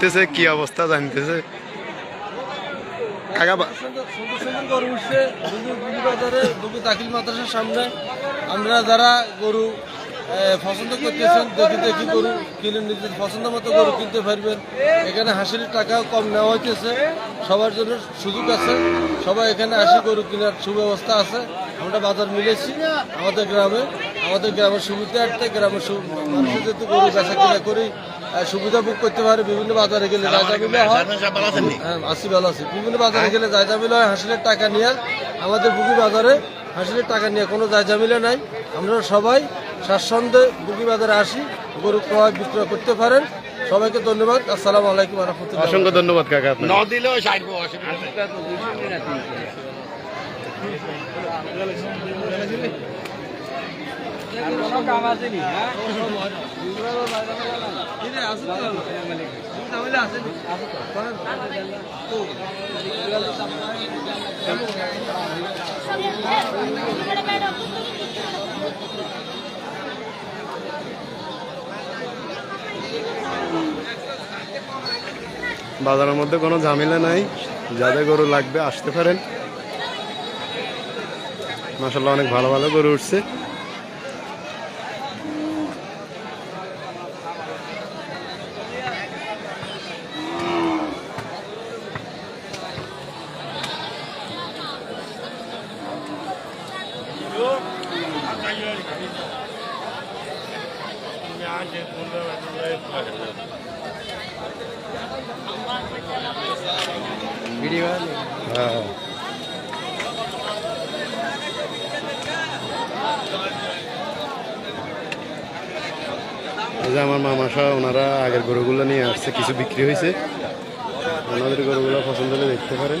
করতেছে কি অবস্থা জানতেছে। সামনে। আমরা যারা গরু পছন্দ করতেছেন, দেখি দেখি গরু কিনে নিজের পছন্দ মতো গরু কিনতে পারবেন। এখানে হাসির টাকাও কম নেওয়া হইতেছে। সবার জন্য সুযোগ আছে। সবাই এখানে আসি গরু কেনার সুব্যবস্থা আছে। আমরা বাজার মিলেছি আমাদের গ্রামে। আমাদের গ্রামের সুবিধার্থে গ্রামের সু- মানুষের যেহেতু গরু বেচা কিনা করি সুবিধা ভোগ করতে পারে বিভিন্ন বাজারে গেলে মিলে হয় হ্যাঁ আছি ভালো আছি। বিভিন্ন বাজারে গেলে জায়জামিল হয় হাসিলের টাকা নিয়ে আমাদের বুকি বাজারে হাসিলের টাকা নিয়ে কোনো জায়জামিলে নাই। আমরা সবাই স্বাচ্ছন্দ্যে বুকি বাজারে আসি গরু ক্রয় বিক্রয় করতে পারেন। সবাইকে ধন্যবাদ। আসসালামু আলাইকুম রহমতুল্লাহ অসংখ্য ধন্যবাদ কাকা আপনার ন দিলেও অসুবিধা নেই। বাজারের মধ্যে কোনো ঝামেলা নাই। যাদের গরু লাগবে, আসতে পারেন। মাসাল্লাহ অনেক ভালো ভালো গরু উঠছে। হ্যাঁ যে আমার মামা সহ ওনারা আগের গরুগুলো নিয়ে আসছে, কিছু বিক্রি হয়েছে। ওনাদের গরুগুলো পছন্দ হলে দেখতে পারেন।